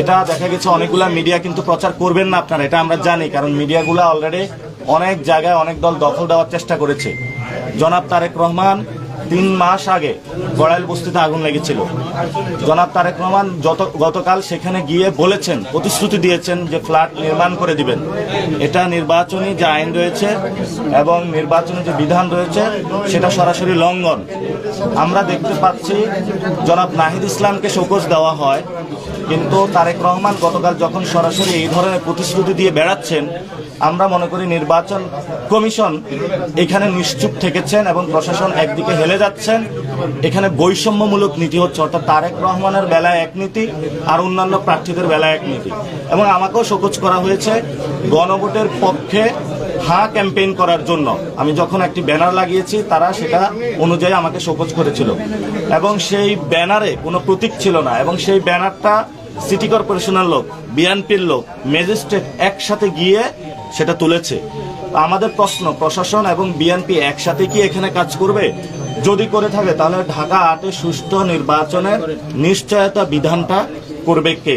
এটা দেখা গেছে অনেকগুলা মিডিয়া কিন্তু প্রচার করবেন না আপনারা, এটা আমরা জানি, কারণ মিডিয়াগুলো অলরেডি অনেক জায়গায় অনেক দল দখল দেওয়ার চেষ্টা করেছে। জনাব তারেক রহমান তিন মাস আগে গড়াইল বস্তিতে আগুন লেগেছিল। জনাব তারেক রহমান যত, গতকাল সেখানে গিয়ে বলেছেন, প্রতিশ্রুতি দিয়েছেন যে ফ্ল্যাট নির্মাণ করে দিবেন। এটা নির্বাচনী যে আইন রয়েছে এবং নির্বাচনী যে বিধান রয়েছে, সেটা সরাসরি লঙ্ঘন। আমরা দেখতে পাচ্ছি, জনাব নাহিদ ইসলামকে শোকজ দেওয়া হয়, কিন্তু তারেক রহমান গতকাল যখন সরাসরি এই ধরনের প্রতিশ্রুতি দিয়ে বেড়াচ্ছেন, আমরা মনে করি নির্বাচন কমিশন এখানে নিশ্চুপ থেকেছেন এবং প্রশাসন একদিকে হেলে যাচ্ছেন। এখানে বৈষম্যমূলক নীতি হচ্ছে, অর্থাৎ তারেক রহমানের বেলায় এক নীতি আর অন্যান্য প্রার্থীদের বেলায় এক নীতি। এবং আমাকেও শোকজ করা হয়েছে গণভোটের পক্ষে হা ক্যাম্পেইন করার জন্য। আমি যখন একটি ব্যানার লাগিয়েছি, তারা সেটা অনুযায়ী আমাকে শোকজ করেছিল। এবং সেই ব্যানারে কোনো প্রতীক ছিল না। এবং সেই ব্যানারটা সিটি কর্পোরেশনের লোক, বিএনপির লোক, ম্যাজিস্ট্রেট একসাথে গিয়ে সেটা তুলেছে। আমাদের প্রশ্ন, প্রশাসন এবং বিএনপি একসাথে কি এখানে কাজ করবে? যদি করে থাকে তাহলে ঢাকা আটে সুষ্ঠু নির্বাচনের নিশ্চয়তা বিধানটা করবে কে?